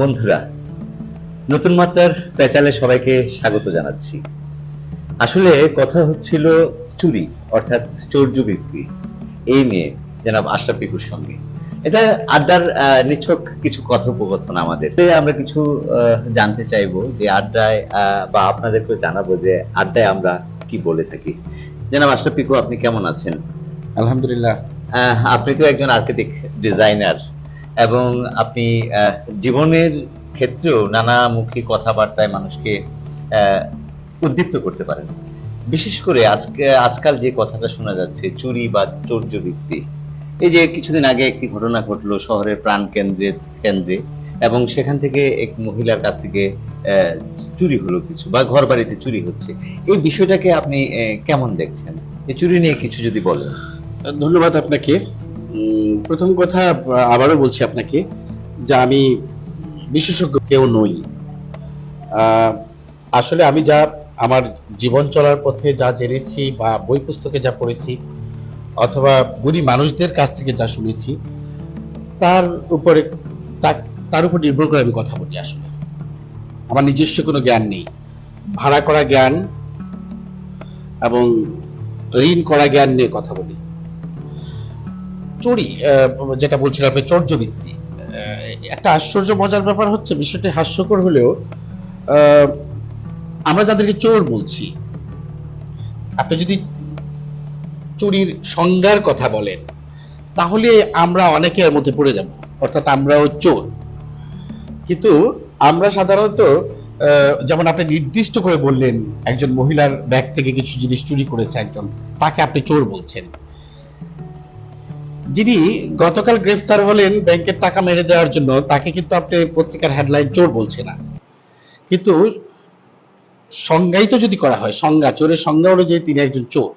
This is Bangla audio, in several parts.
বন্ধুরা নতুন মাত্রার প্যাচালে সবাইকে স্বাগত জানাচ্ছি। আসলে কথা হচ্ছিল চুরি অর্থাৎ চৌর্য বিক্রি। এই নিয়ে জনাব আশরাফ পিকুর সঙ্গে। এটা আড্ডার নিছক কিছু কথোপকথন আমাদের। আমরা কিছু জানতে চাইব যে আড্ডায় আহ, বা আপনাদেরকে জানাব যে আড্ডায় আমরা কি বলে থাকি। জনাব আশরাফ পিকু আপনি কেমন আছেন? আলহামদুলিল্লাহ। আহ, আপনি তো একজন আর্কিটেক্ট ডিজাইনার এবং আপনি জীবনের ক্ষেত্রেও নানামুখী কথাবার্তায় মানুষকে উদ্দীপ্ত করতে পারেন। বিশেষ করে আজকে, আজকাল যে কথাটা শোনা যাচ্ছে, চুরি বা চৌর্য বৃত্তি এই যে কিছুদিন আগে একটি ঘটনা ঘটলো শহরের প্রাণ কেন্দ্রে কেন্দ্রে, এবং সেখান থেকে এক মহিলার কাছ থেকে চুরি হলো কিছু, বা ঘর বাড়িতে চুরি হচ্ছে। এই বিষয়টাকে আপনি কেমন দেখছেন? এই চুরি নিয়ে কিছু যদি বলেন। ধন্যবাদ আপনাকে। প্রথম কথা আবারও বলছি আপনাকে যে আমি বিশেষজ্ঞ কেউ নই। আসলে আমি যা আমার জীবন চলার পথে যা জেনেছি বা বই পুস্তকে যা পড়েছি অথবা গুণী মানুষদের কাছ থেকে যা শুনেছি, তার উপরে তার উপর নির্ভর করে আমি কথা বলি আসলে। আমার নিজস্ব কোনো জ্ঞান নেই। ভাড়া করা জ্ঞান এবং ঋণ করা জ্ঞান নিয়ে কথা বলি। চুরি যেটা বলছিলাম আপনি চর্যবৃত্তি একটা আশ্চর্য মজার ব্যাপার হচ্ছে, বিষয়টি হাস্যকর হলেও আমরা যাদেরকে চোর বলছি, আপনি যদি চুরির সংজ্ঞার কথা বলেন, তাহলে আমরা অনেকের মধ্যে পড়ে যাব, অর্থাৎ আমরাও চোর। কিন্তু আমরা সাধারণত যেমন আপনি নির্দিষ্ট করে বললেন, একজন মহিলার ব্যাগ থেকে কিছু জিনিস চুরি করেছে একজন, তাকে আপনি চোর বলছেন। যিনি গতকাল গ্রেফতার হলেন ব্যাংকের টাকা মেরে দেওয়ার জন্য তাকে কিন্তু আপনি পত্রিকার হেডলাইন চোর বলছে না। কিন্তু সংজ্ঞায়িত যদি করা হয় সংজ্ঞা চোরের সংজ্ঞা অনুযায়ী তিনি একজন চোর।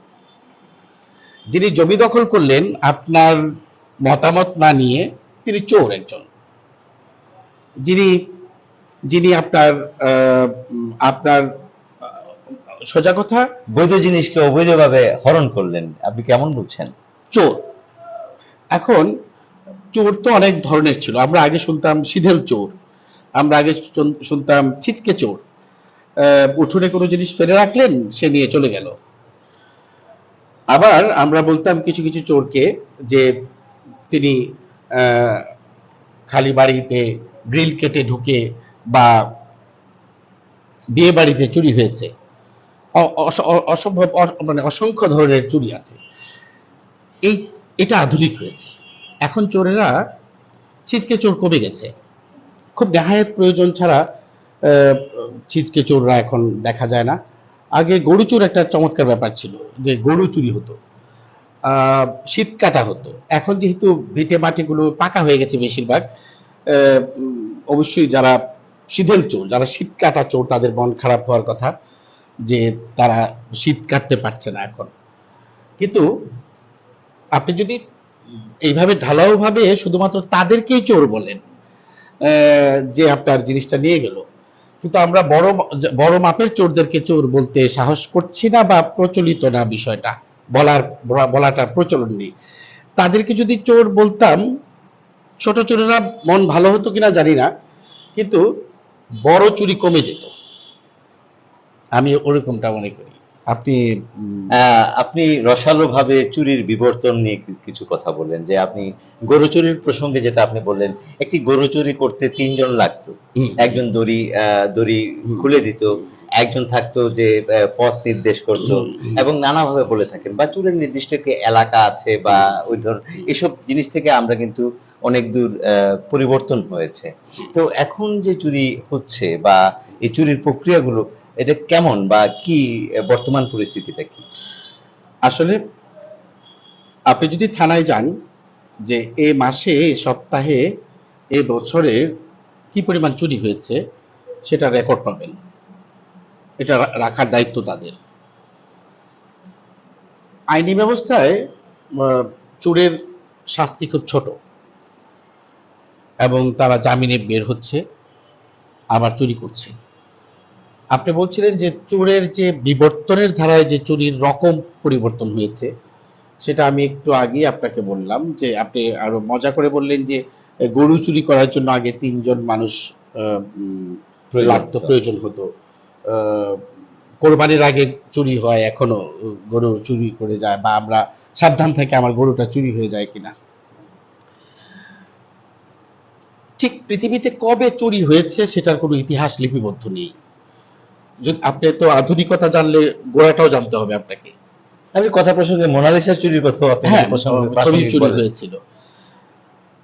যিনি জমি দখল করলেন আপনার মতামত না নিয়ে তিনি চোর একজন। যিনি যিনি আপনার আপনার সোজা কথা? বৈধ জিনিসকে অবৈধভাবে হরণ করলেন। আপনি কেমন বলছেন? চোর। এখন চোর তো অনেক ধরনের ছিল। আমরা আগে শুনতাম সিধেল চোর, আমরা আগে শুনতাম ছিচকে চোর। উঠোনে কোনো জিনিস ফেলে রাখলেন, সে নিয়ে চলে গেল। আবার আমরা বলতাম কিছু কিছু চোরকে যে তিনি খালি বাড়িতে গ্রিল কেটে ঢুকে বা বিয়ে বাড়িতে চুরি হয়েছে। অসম্ভব মানে অসংখ্য ধরনের চুরি আছে। এই এটা আধুনিক হয়েছে। এখন চোরেরা ছিচকে চোর কমে গেছে। খুব নেহায়েত প্রয়োজন ছাড়া ছিচকে চোররা এখন দেখা যায় না। আগে গরু চোর একটা চমৎকার ব্যাপার ছিল যে গরু চুরি হতো শীত কাটা হতো। এখন যেহেতু ভিটে মাটিগুলো পাকা হয়ে গেছে বেশিরভাগ অবশ্যই যারা শীতল চোর, যারা শীত কাটা চোর, তাদের মন খারাপ হওয়ার কথা যে তারা শীত কাটতে পারছে না এখন। কিন্তু আপনি যদি এইভাবে ঢালাও ভাবে শুধুমাত্র তাদেরকেই চোর বলেন যে আপনার জিনিসটা নিয়ে গেল, কিন্তু আমরা বড় বড় মাপের চোরদেরকে চোর বলতে সাহস করছি না বা প্রচলিত না বিষয়টা, বলার বলাটা প্রচলন নেই। তাদেরকে যদি চোর বলতাম, ছোট চোরেরা মন ভালো হতো কিনা জানি না, কিন্তু বড় চুরি কমে যেত। আমি ওরকমটা মনে করি। আপনি আপনি রসালো ভাবে চুরির বিবর্তন নিয়ে কিছু কথা বললেন যে আপনি গরু চুরির প্রসঙ্গে যেটা আপনি বললেন একটি গরু চুরি করতে তিনজন লাগতো। একজন দড়ি দড়ি খুলে দিত একজন থাকতো যে পথ নির্দেশ করত। এবং নানাভাবে বলে থাকেন বা চুরের নির্দিষ্ট একটি এলাকা আছে বা ওই ধর এসব জিনিস থেকে আমরা কিন্তু অনেক দূর আহ, পরিবর্তন হয়েছে। তো এখন যে চুরি হচ্ছে বা এই চুরির প্রক্রিয়াগুলো এটা কেমন বা কি বর্তমান পরিস্থিতিটা কি? আসলে আপনি যদি থানায় যান যে এ মাসে, এ সপ্তাহে, এ বছরে কি পরিমাণ চুরি হয়েছে, সেটা রেকর্ড পাবেন। এটা রাখার দায়িত্ব তাদের। আইনি ব্যবস্থায় চোরের শাস্তি খুব ছোট। এবং তারা জামিনে বের হচ্ছে, আবার চুরি করছে। আপনি বলছিলেন যে চোরের যে বিবর্তনের ধারায় যে চুরির রকম পরিবর্তন হয়েছে সেটা আমি একটু আগে আপনাকে বললাম যে আপনি আরও মজা করে বললেন যে গরু চুরি করার জন্য আগে তিনজন মানুষ প্রয়োজন লাগতো হতো। প্রয়োজন হতো। কোরবানির আগে চুরি হয় এখনও গরু চুরি করে যায় বা আমরা সাবধান থেকে আমার গরুটা চুরি হয়ে যায় কিনা। ঠিক পৃথিবীতে কবে চুরি হয়েছে সেটার কোনো ইতিহাস লিপিবদ্ধ নেই। আপনি তো আধুনিকতা জানলে গোড়াটাও জানতে হবে আপনাকে। আমি কথা প্রসঙ্গে মোনালিসা চুরির কথা হ্যাঁ ছবি চুরি হয়েছিল।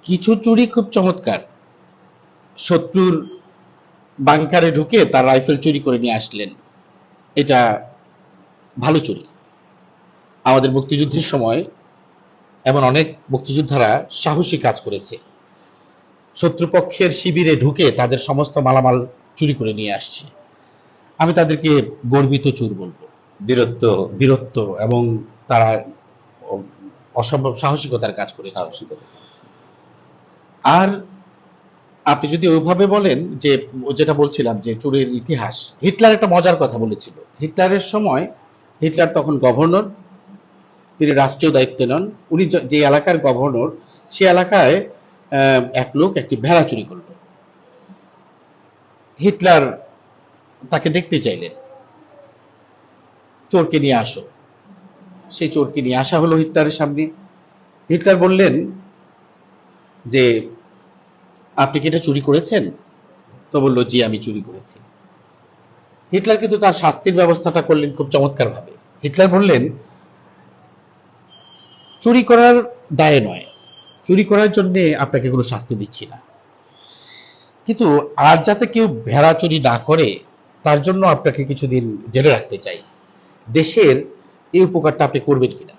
কিছু চুরি খুব চমৎকার। শত্রুর বাংকারে ঢুকে তার রাইফেল চুরি করে নিয়ে আসলেন। এটা ভালো চুরি। আমাদের মুক্তিযুদ্ধের সময় এমন অনেক মুক্তিযোদ্ধারা সাহসী কাজ করেছে। শত্রুপক্ষের শিবিরে ঢুকে তাদের সমস্ত মালামাল চুরি করে নিয়ে আসছে। আমি তাদেরকে গর্বিত চুর বলব। বীরত্ব। বীরত্ব এবং তারা অসম্ভব সাহসিকতার কাজ করে। আর আপনি যদি ওইভাবে বলেন যে যেটা বলছিলাম যে চুরির ইতিহাস হিটলার একটা মজার কথা বলেছিল। হিটলারের সময় হিটলার তখন গভর্নর তিনি রাষ্ট্রীয় দায়িত্ব নন। উনি যে- এলাকার গভর্নর সে এলাকায় আহ, এক লোক একটি ভেড়া চুরি করল। হিটলার তাকে দেখতে চাইলেন চোরকে নিয়ে আসো। সেই চোরকে নিয়ে আসা হলো হিটলারের সামনে। হিটলার বললেন যে, আপনি কি এটা চুরি করেছেন? তো বলল, জি, আমি চুরি করেছি। হিটলার কিন্তু তার শাস্তির ব্যবস্থাটা করলেন খুব চমৎকার ভাবে হিটলার বললেন, চুরি করার দায়ে নয়। চুরি করার জন্য আপনাকে কোনো শাস্তি দিচ্ছি না। কিন্তু আর যাতে কেউ ভেড়া চুরি না করে তার জন্য আপনাকে কিছুদিন জেলে রাখতে চাই। দেশের এই উপকারটা আপনি করবেন কিনা?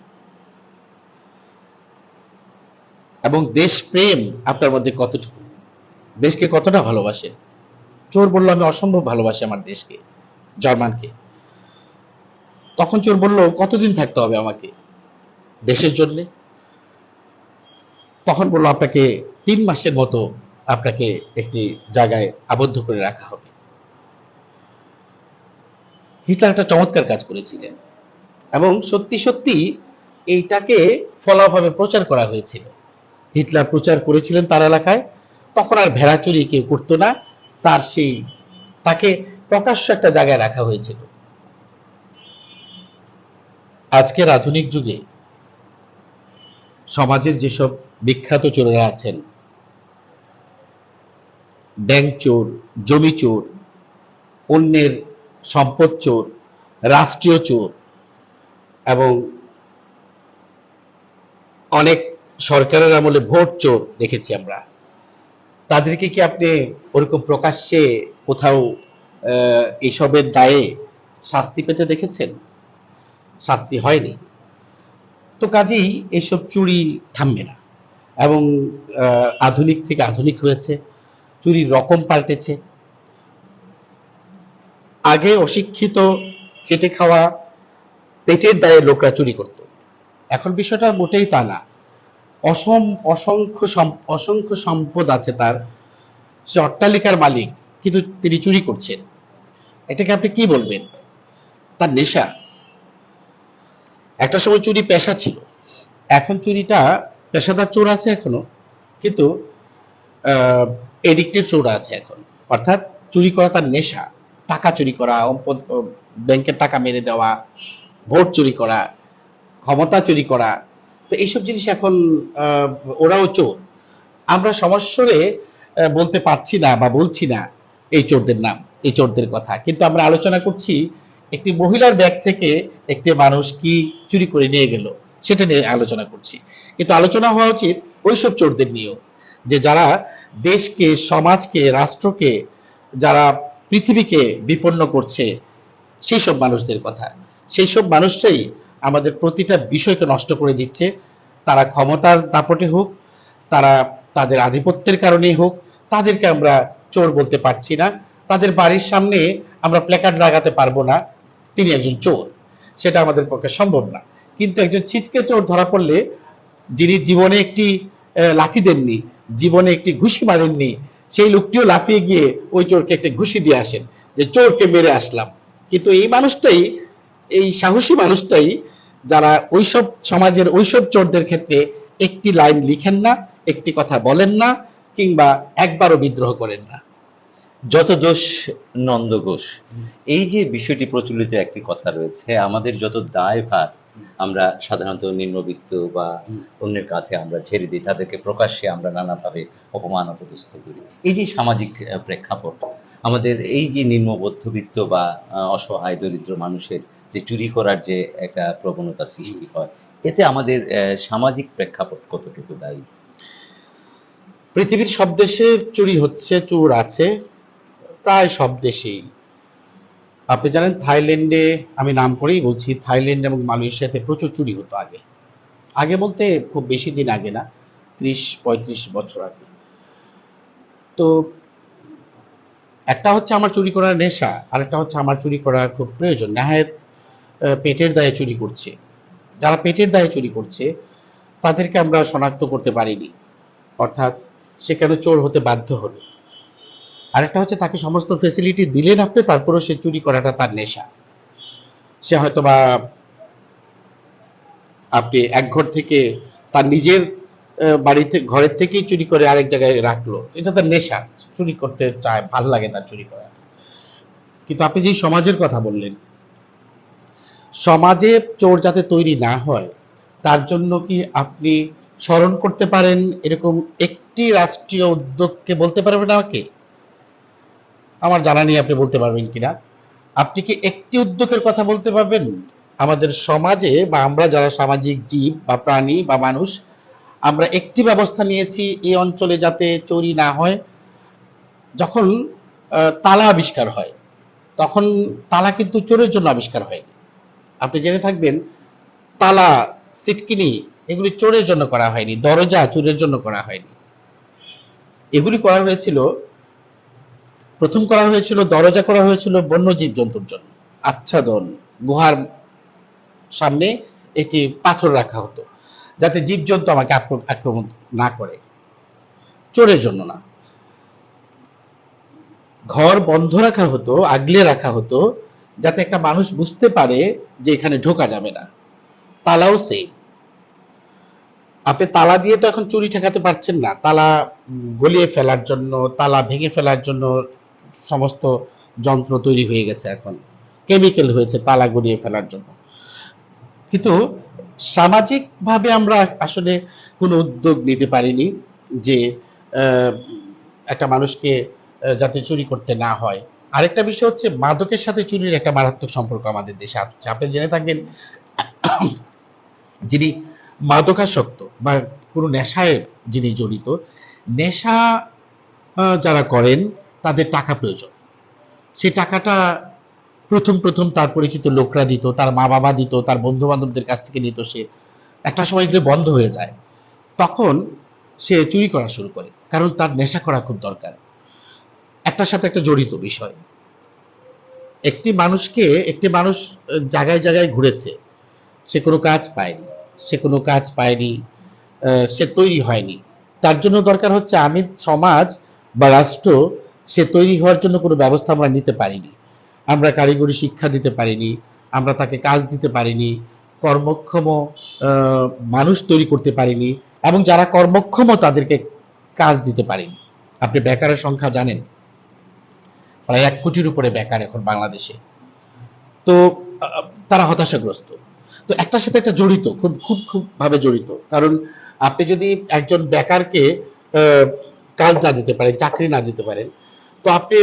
এবং দেশপ্রেম আপনার মধ্যে কতটুকু? দেশকে কতটা ভালোবাসে? চোর বলল, আমি অসম্ভব ভালোবাসি আমার দেশকে, জার্মানকে। তখন চোর বলল, কতদিন থাকতে হবে আমাকে দেশের জন্য? তখন বলল, আপনাকে তিন মাসের মতো আপনাকে একটি জায়গায় আবদ্ধ করে রাখা হবে। হিটলার একটা চমৎকার কাজ করেছিলেন। এবং সত্যি সত্যি এইটাকে ফলাভাবে প্রচার করা হয়েছিল। হিটলার প্রচার করেছিলেন তার এলাকায়। তখন আর ভেড়া চুরি কেউ করতো না। তার সেই, তাকে প্রকাশ্য একটা জায়গায় রাখা হয়েছিল। আজকের আধুনিক যুগে সমাজের যেসব বিখ্যাত চোরেরা আছেন, ব্যাংক চোর, জমি চোর, অন্যের সম্পদ চোর, রাষ্ট্রীয় চোর এবং অনেক সরকারের আমলে ভোট চোর দেখেছি আমরা। তাদেরকে কি আপনি ওরকম প্রকাশ্যে কোথাও এসবের দায়ে শাস্তি পেতে দেখেছেন? শাস্তি হয়নি। তো কাজেই এইসব চুরি থামবে না এবং আধুনিক থেকে আধুনিক হয়েছে, চুরির রকম পাল্টেছে। আগে অশিক্ষিত খেটে খাওয়া, পেটের দায়ে লোকরা চুরি করত। এখন বিষয়টা মোটেই তা না। অসম, অসংখ্য অসংখ্য সম্পদ আছে তার। সে অট্টালিকার মালিক, কিন্তু তিনি চুরি করছেন। এটাকে আপনি কি বলবেন? তার নেশা। একটা সময় চুরি পেশা ছিল। এখন চুরিটা পেশাদার চোর আছে এখনও, কিন্তু এডিক্টেড চোর আছে এখন। অর্থাৎ চুরি করা তার নেশা। টাকা চুরি করা ব্যাংকের টাকা মেরে দেওয়া, ভোট চুরি করা, ক্ষমতা চুরি করা, তো এইসব জিনিস এখন ওরাও চোর। আমরা সমস্যরে বলতে পারছি না বা বলছি না এই চোরদের নাম, এই চোরদের কথা। কিন্তু আমরা আলোচনা করছি, একটি মহিলার ব্যাগ থেকে একটি মানুষ কি চুরি করে নিয়ে গেল, সেটা নিয়ে আলোচনা করছি। কিন্তু আলোচনা হওয়া উচিত ওইসব চোরদের নিয়েও, যে যারা দেশকে, সমাজকে, রাষ্ট্রকে, যারা পৃথিবীকে বিপন্ন করছে সেই সব মানুষদের কথা। সেই সব মানুষটাই আমাদের প্রতিটা বিষয়কে নষ্ট করে দিচ্ছে। তারা ক্ষমতার দাপটে হোক, তারা তাদের আধিপত্যের কারণেই হোক, তাদেরকে আমরা চোর বলতে পারছি না। তাদের বাড়ির সামনে আমরা প্ল্যাকার্ড লাগাতে পারব না। তিনি একজন চোর, সেটা আমাদের পক্ষে সম্ভব না। কিন্তু একজন ছিচকে চোর ধরা পড়লে, যিনি জীবনে একটি লাথি দেননি, জীবনে একটি ঘুষি মারেননি সেই লোকটিও লাফিয়ে গিয়ে ওই চোরকে একটা ঘুষি দিয়ে আসেন যে চোরকে মেরে আসলাম। কিন্তু এই মানুষটাই এই সাহসী মানুষটাই যারা ওইসব সমাজের ওইসব চোরদের ক্ষেত্রে একটি লাইন লিখেন না একটি কথা বলেন না কিংবা একবারও বিদ্রোহ করেন না। যত দোষ নন্দ ঘোষ এই যে বিষয়টি প্রচলিত একটি কথা রয়েছে আমাদের যত দায়ভার আমরা সাধারণত নিম্নবিত্ত বা অন্যের কাঁধে আমরা ঝেড়ে দিই, তাদেরকে প্রকাশ্যে আমরা নানাভাবে অপমান অপদস্থ করি। এই যে সামাজিক প্রেক্ষাপট, আমাদের এই যে নিম্ন মধ্যবিত্ত বা অসহায় দরিদ্র মানুষের যে চুরি করার যে একটা প্রবণতা সৃষ্টি হয়, এতে আমাদের সামাজিক প্রেক্ষাপট কতটুকু দায়ী? পৃথিবীর সব দেশে চুরি হচ্ছে, চোর আছে, প্রায় সব দেশেই। আপনি জানেন, থাইল্যান্ডে আমি নাম করেই বলছি, থাইল্যান্ড এবং মালয়েশিয়াতে প্রচুর চুরি হতো আগে। আগে বলতে খুব বেশি দিন আগে না, ত্রিশ, পঁয়ত্রিশ বছর আগে। তো একটা হচ্ছে আমার চুরি করার নেশা আর একটা হচ্ছে আমার চুরি করা খুব প্রয়োজন। নেহায়ত পেটের দায়ে চুরি করছে। যারা পেটের দায়ে চুরি করছে, তাদেরকে আমরা শনাক্ত করতে পারিনি। অর্থাৎ সে কেন চোর হতে বাধ্য হলো? আরেকটা হচ্ছে তাকে সমস্ত ফেসিলিটি দিলেন আপনি, তারপরেও সে চুরি করাটা তার নেশা। সে হয়তো বা আপনি এক ঘর থেকে তার নিজের বাড়িতে ঘরের থেকেই চুরি করে আরেক জায়গায় রাখল। এটা তার নেশা, চুরি করতে চায়, ভালো লাগে তার চুরি করা। কিন্তু আপনি যেই সমাজের কথা বললেন, সমাজে চোর যাতে তৈরি না হয়, তার জন্য কি আপনি স্মরণ করতে পারেন এরকম একটি রাষ্ট্রীয় উদ্যোগকে বলতে পারবেন আমাকে? আমার জানা নেই, আপনি বলতে পারবেন কিনা। আপনি কি একটি উদ্যোগের কথা বলতে পারবেন? আমাদের সমাজে বা আমরা যারা সামাজিক জীব বা প্রাণী বা মানুষ, আমরা একটি ব্যবস্থা নিয়েছি এই অঞ্চলে যাতে চুরি না হয়। যখন তালা আবিষ্কার হয়, তখন তালা কিন্তু চোরের জন্য আবিষ্কার হয়নি। আপনি জেনে থাকবেন, তালা সিটকিনি এগুলি চোরের জন্য করা হয়নি, দরজা চোরের জন্য করা হয়নি। এগুলি করা হয়েছিল প্রথম করা হয়েছিল, দরজা করা হয়েছিল বন্যজীব জন্তুর জন্য। আচ্ছাদন গুহার সামনে একটি পাথর রাখা হতো, যাতে জীবজন্তু আমাকে আক্র- আক্রমণ না করে। চোরের জন্য না। ঘর বন্ধ রাখা হতো, আগলে রাখা হতো, যাতে একটা মানুষ বুঝতে পারে যে এখানে ঢোকা যাবে না। তালাও সেম আপনি তালা দিয়ে তো এখন চুরি ঠেকাতে পারছেন না। তালা গলিয়ে ফেলার জন্য, তালা ভেঙে ফেলার জন্য সমস্ত যন্ত্র তৈরি হয়ে গেছে এখন। কেমিক্যাল হয়েছে, তালা গলিয়ে ফেলার জন্য। কিন্তু সামাজিক ভাবে আমরা আসলে কোনো উদ্যোগ নিতে পারিনি যে একটা মানুষকে যাতে চুরি করতে না হয়। আরেকটা বিষয় হচ্ছে মাদকের সাথে চুরির একটা মারাত্মক সম্পর্ক আমাদের দেশে আছে। আপনি জেনে থাকবেন যিনি মাদকাসক্ত বা কোনো নেশায় যিনি জড়িত, নেশা যারা করেন তাদের টাকা প্রয়োজন। সে টাকাটা প্রথম প্রথম তার পরিচিত লোকরা দিত, তার মা বাবা দিত, তার বন্ধু বান্ধবদের কাছ থেকে নিত সে। একটা সময় এগুলো বন্ধ হয়ে যায়। তখন সে চুরি করা শুরু করে, কারণ তার নেশা করা খুব দরকার। একটার সাথে একটা জড়িত বিষয়। একটি মানুষকে, একটি মানুষ জায়গায় জায়গায় ঘুরেছে। সে কোনো কাজ পায়নি, সে কোনো কাজ পায়নি সে তৈরি হয়নি। তার জন্য দরকার হচ্ছে আমি সমাজ বা রাষ্ট্র সে তৈরি হওয়ার জন্য কোনো ব্যবস্থা আমরা নিতে পারিনি। আমরা কারিগরি শিক্ষা দিতে পারিনি, আমরা তাকে কাজ দিতে পারিনি, কর্মক্ষম মানুষ তৈরি করতে পারিনি এবং যারা কর্মক্ষম তাদেরকে কাজ দিতে পারিনি। আপনি বেকারের সংখ্যা জানেন, প্রায় এক কোটির উপরে বেকার এখন বাংলাদেশে। তো তারা হতাশাগ্রস্ত। তো একটার সাথে একটা জড়িত, খুব খুব খুব ভাবে জড়িত। কারণ আপনি যদি একজন বেকারকে কাজ না দিতে পারেন, চাকরি না দিতে পারেন তো আপনি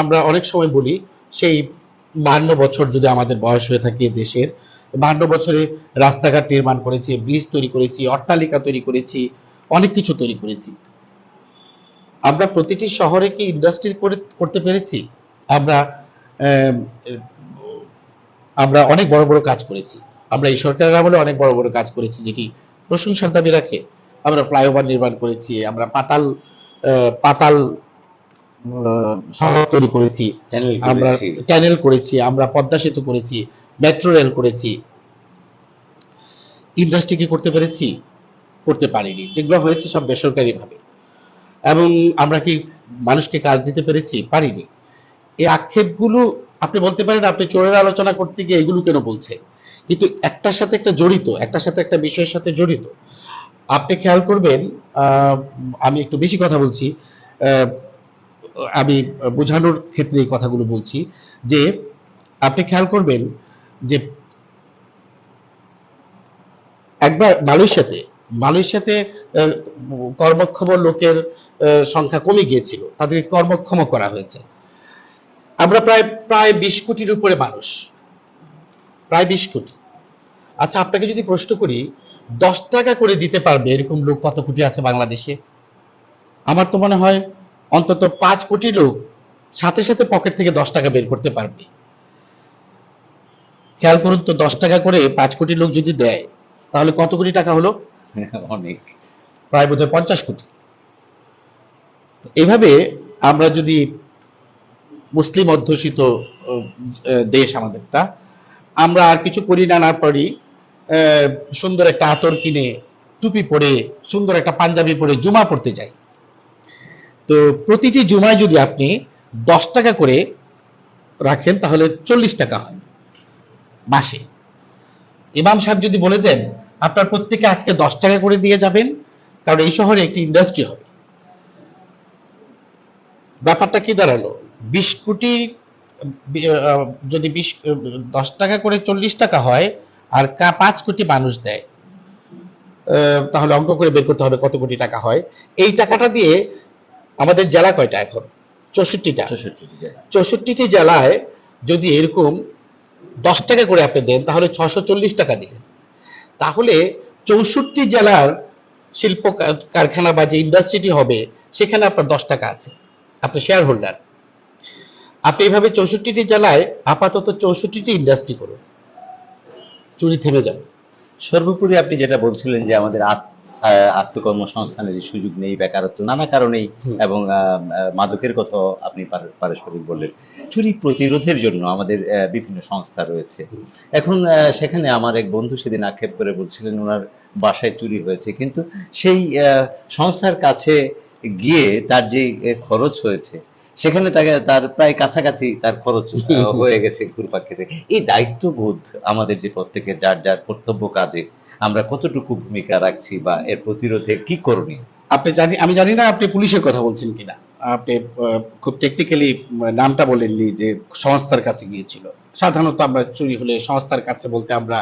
আমরা অনেক সময় বলি, সেই বাহান্ন বছর যদি আমাদের বয়স হয়ে থাকে দেশের বাহান্ন বছরে রাস্তাঘাট নির্মাণ করেছি, ব্রিজ তৈরি করেছি, অট্টালিকা তৈরি করেছি, অনেক কিছু তৈরি করেছি। আমরা প্রতিটি শহরে কি ইন্ডাস্ট্রি করে, করতে পেরেছি? আমরা আমরা অনেক বড় বড় কাজ করেছি। আমরা এই সরকারের আমলে অনেক বড় বড় কাজ করেছি যেটি প্রশংসার দাবি রাখে। আমরা ফ্লাইওভার নির্মাণ করেছি, আমরা পাতাল পাতাল সড়ক তৈরি করেছি আমরা। চ্যানেল করেছি আমরা পদ্মা সেতু করেছি মেট্রো রেল করেছি। ইন্ডাস্ট্রি কি করতে পেরেছি? করতে পারিনি। যেগুলো হয়েছে সব বেসরকারি ভাবে এবং আমরা কি মানুষকে কাজ দিতে পেরেছি? পারিনি। এই আক্ষেপগুলো আপনি বলতে পারেন আপনি চোরের আলোচনা করতে গিয়ে এগুলো কেন বলছে কিন্তু একটার সাথে একটা জড়িত একটার সাথে একটা বিষয়ের সাথে জড়িত। আপনি খেয়াল করবেন আহ, আমি একটু বেশি কথা বলছি আহ, আমি বোঝানোর ক্ষেত্রে এই কথাগুলো বলছি যে আপনি খেয়াল করবেন যে একবার মালয়েশিয়াতে মালয়েশিয়াতে কর্মক্ষম লোকের সংখ্যা কমে গিয়েছিল। তাদেরকে কর্মক্ষম করা হয়েছে। আমরা প্রায় প্রায় বিশ কোটির উপরে মানুষ। প্রায় বিশ কোটি। আচ্ছা আপনাকে যদি প্রশ্ন করি, দশ টাকা করে দিতে পারবে এরকম লোক কত কোটি আছে বাংলাদেশে? আমার তো মনে হয় অন্তত পাঁচ কোটি লোক সাথে সাথে পকেট থেকে দশ টাকা বের করতে পারবে। খেয়াল করুন তো দশ টাকা করে পাঁচ কোটি লোক যদি দেয় তাহলে কত কোটি টাকা হলো? অনেক। প্রায় বোধহয় পঞ্চাশ কোটি। এভাবে আমরা যদি মুসলিম অধ্যুষিত দেশ আমাদেরটা আমরা আর কিছু করি না না পারি আহ, সুন্দর একটা আতর কিনে টুপি পরে সুন্দর একটা পাঞ্জাবি পরে জুমা পড়তে যাই। তো প্রতিটি জুমায় যদি আপনি দশ টাকা করে রাখেন, তাহলে চল্লিশ টাকা হয় মাসে। ইমাম সাহেব যদি বলে দেন, আপনার প্রত্যেকে আজকে দশ টাকা করে দিয়ে যাবেন, কারণ এই শহরে একটি ইন্ডাস্ট্রি হবে। ব্যাপারটা কি দাঁড়াল? বিশ কোটি যদি বিশ, দশ টাকা করে চল্লিশ টাকা হয়, আর পাঁচ কোটি মানুষ দেয় তাহলে অঙ্ক করে বের করতে হবে কত কোটি টাকা হয়। এই টাকাটা দিয়ে আমাদের জেলা কয়টা এখন? চৌষট্টিটা। চৌষট্টি চৌষট্টিটি জেলায় যদি এরকম দশ টাকা করে আপনি দেন তাহলে ছশো চল্লিশ টাকা দিলেন। তাহলে চৌষট্টি জেলার শিল্প কারখানা বা যে ইন্ডাস্ট্রিটি হবে সেখানে আপনার দশ টাকা আছে আপনি শেয়ার হোল্ডার আপনি এইভাবে চৌষট্টিটি জেলায় আপাতত চৌষট্টিটি ইন্ডাস্ট্রি করুন। চুরি থেমে যাবে। সর্বোপরি আপনি যেটা বলছিলেন যে আমাদের আত- আহ, আত্মকর্মসংস্থানের যে সুযোগ নেই বেকারত্ব নানা কারণেই এবং মাদকের কথাও আপনি পারস্পরিক বললেন। চুরি প্রতিরোধের জন্য আমাদের বিভিন্ন সংস্থা রয়েছে। এখন সেখানে আমার এক বন্ধু সেদিন আক্ষেপ করে বলছিলেন ওনার বাসায় চুরি হয়েছে। কিন্তু সেই সংস্থার কাছে গিয়ে তার যে খরচ হয়েছে সেখানে তাকে তার প্রায় কাছাকাছি তার খরচ হয়ে গেছে ঘুরপাক খেতে। এই দায়িত্ববোধ আমাদের যে প্রত্যেকের যার যার কর্তব্য কাজে আমরা কতটুকু ভূমিকা রাখছি বা এর প্রতিরোধে কি করণীয় আপনি জানি আমি জানি না আপনি পুলিশের কথা বলছেন কিনা। আপনি খুব টেকনিক্যালি নামটা বলেননি যে সংস্থার কাছে গিয়েছিল। সাধারণত আমরা চুরি হলে সংস্থার কাছে বলতে আমরা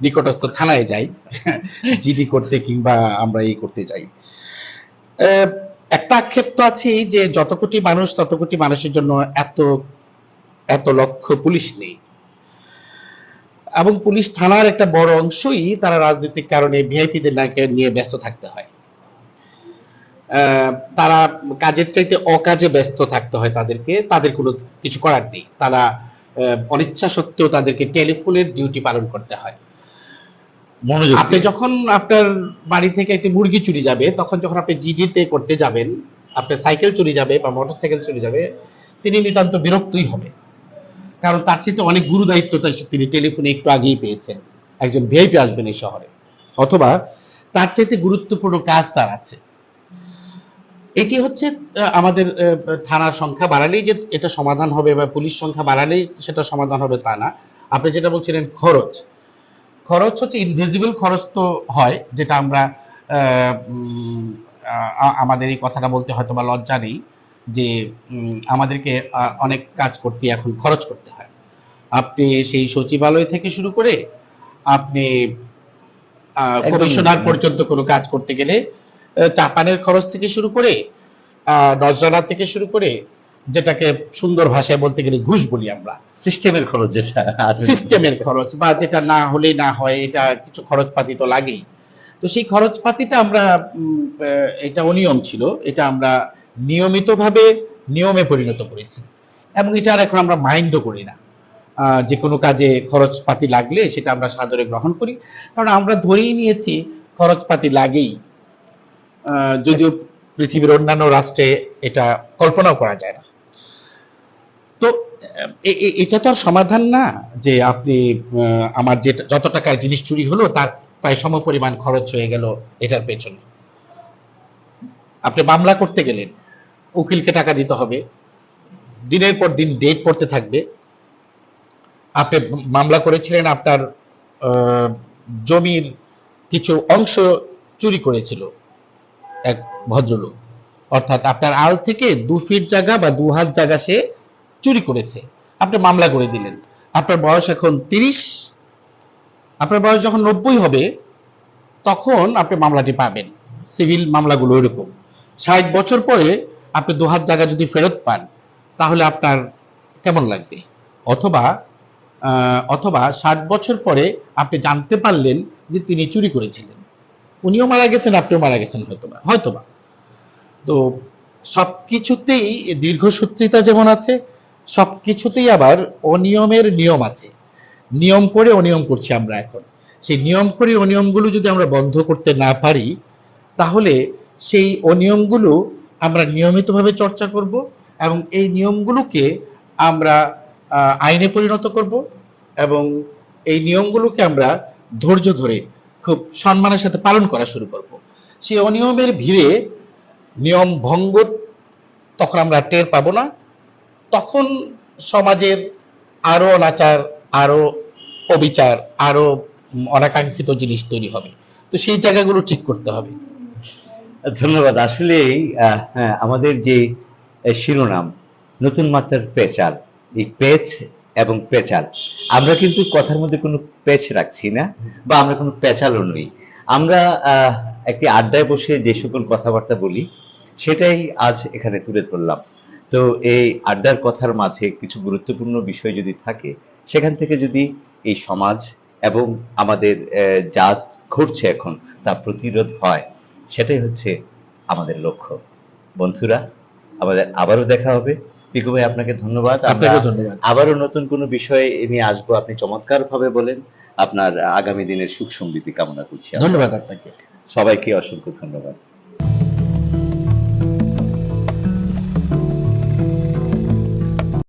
নিকটস্থ থানায় যাই জিডি করতে কিংবা আমরা এই করতে যাই। আহ, একটা আক্ষেপ তো আছেই যে যত কোটি মানুষ তত কোটি মানুষের জন্য এত এত লক্ষ পুলিশ নেই। এবং পুলিশ থানার একটা বড় অংশই তারা রাজনৈতিক কারণে ভিআইপিদের নাকি নিয়ে ব্যস্ত থাকতে হয়। তারা কাজের চাইতে অকাজে ব্যস্ত থাকতে হয় তাদেরকে। তাদের কোনো কিছু করার নেই। তারা অনিচ্ছা সত্ত্বেও তাদেরকে টেলিফোনের ডিউটি পালন করতে হয়। আপনি যখন আপনার বাড়ি থেকে একটি মুরগি চুরি যাবে তখন যখন আপনি জিডিতে করতে যাবেন আপনার সাইকেল চুরি যাবে বা মোটর সাইকেল চুরি যাবে তিনি নিতান্ত বিরক্তই হবে কারণ তার চেয়ে অনেক গুরু দায়িত্ব তিনি টেলিফোনে একটু আগেই পেয়েছেন। একজন ভিআইপি আসবেন এই শহরে। অথবা তার চাইতে গুরুত্বপূর্ণ কাজ তার আছে। এটি হচ্ছে আমাদের থানার সংখ্যা বাড়ালেই যে এটা সমাধান হবে বা পুলিশ সংখ্যা বাড়ালেই সেটা সমাধান হবে তা না। আপনি যেটা বলছিলেন খরচ। খরচ হচ্ছে ইনভিজিবল খরচ তো হয়, যেটা আমরা আমাদের এই কথাটা বলতে হয়তো বা লজ্জা নেই। যে আমাদেরকে অনেক কাজ করতে এখন খরচ করতে হয়। আপনি সেই সচিবালয় থেকে শুরু করে আপনি কমিশনার পর্যন্ত কোনো কাজ করতে গেলে চাপানের খরচ থেকে শুরু করে নজরানা থেকে শুরু করে যেটাকে সুন্দর ভাষায় বলতে গেলে ঘুষ বলি আমরা। সিস্টেমের খরচ যেটা সিস্টেমের খরচ বা যেটা না হলে না হয় এটা কিছু খরচপাতি তো লাগেই। তো সেই খরচপাতিটা আমরা এটা অনিয়ম ছিল এটা আমরা নিয়মিতভাবে নিয়মে পরিণত করেছি। এবং এটা আর এখন আমরা মাইন্ডও করি না। যে কোনো কাজে খরচপাতি লাগলে সেটা আমরা সাদরে গ্রহণ করি। কারণ আমরা ধরেই নিয়েছি, খরচপাতি লাগেই। যদিও পৃথিবীর অন্যান্য রাষ্ট্রে এটা কল্পনাও করা যায় না। তো এটা তো আর সমাধান না যে আপনি আমার যে যত টাকার জিনিস চুরি হলো, তার প্রায় সমপরিমাণ খরচ হয়ে গেল এটার পেছনে। আপনি মামলা করতে গেলেন। উকিলকে টাকা দিতে হবে। দিনের পর দিন ডেট পড়তে থাকবে। আপনি মামলা করেছিলেন, আপনার জমির কিছু অংশ চুরি করেছিল এক ভদ্রলোক। অর্থাৎ আপনার আল থেকে দু ফিট জায়গা বা দু হাত জায়গা সে চুরি করেছে। আপনি মামলা করে দিলেন। আপনার বয়স এখন তিরিশ। আপনার বয়স যখন নব্বই হবে, তখন আপনি মামলাটি পাবেন। সিভিল মামলাগুলো এরকম। ষাট বছর পরে আপনি দু হাত জায়গা যদি ফেরত পান, তাহলে আপনার কেমন লাগবে? অথবা অথবা ষাট বছর পরে আপনি জানতে পারলেন যে তিনি চুরি করেছিলেন। উনিও মারা গেছেন, আপনিও মারা গেছেন হয়তোবা হয়তোবা। তো সবকিছুতেই দীর্ঘসূত্রিতা যেমন আছে, সবকিছুতেই আবার অনিয়মের নিয়ম আছে। নিয়ম করে অনিয়ম করছি আমরা এখন। সেই নিয়ম করে অনিয়মগুলো যদি আমরা বন্ধ করতে না পারি, তাহলে সেই অনিয়মগুলো আমরা নিয়মিতভাবে চর্চা করব এবং এই নিয়মগুলোকে আমরা আইনে পরিণত করব এবং এই নিয়মগুলোকে আমরা ধৈর্য ধরে খুব সম্মানের সাথে পালন করা শুরু করব। সেই অনিয়মের ভিড়ে নিয়ম ভঙ্গ তখন আমরা টের পাবো না। তখন সমাজের আরও অনাচার আরও অবিচার আরও উম, অনাকাঙ্ক্ষিত জিনিস তৈরি হবে। তো সেই জায়গাগুলো ঠিক করতে হবে। ধন্যবাদ। আসলেই আহ, হ্যাঁ, আমাদের যে শিরোনাম নতুন মাত্রার পেঁচাল এই পেচ এবং পেঁচাল আমরা কিন্তু কথার মধ্যে কোনো পেচ রাখছি না বা আমরা কোনো পেঁচালও নই। আমরা একটি আড্ডায় বসে যে সকল কথাবার্তা বলি সেটাই আজ এখানে তুলে ধরলাম। তো এই আড্ডার কথার মাঝে কিছু গুরুত্বপূর্ণ বিষয় যদি থাকে সেখান থেকে যদি এই সমাজ এবং আমাদের যা ঘটছে এখন তা প্রতিরোধ হয় সেটাই হচ্ছে আমাদের লক্ষ্য। বন্ধুরা আমাদের আবারও দেখা হবে। পিকু ভাই আপনাকে ধন্যবাদ। আবারও নতুন কোনো বিষয় নিয়ে আসব। আপনি চমৎকার ভাবে বলেন। আপনার আগামী দিনের সুখ সমৃদ্ধি কামনা করছি ধন্যবাদ আপনাকে। সবাইকে অসংখ্য ধন্যবাদ।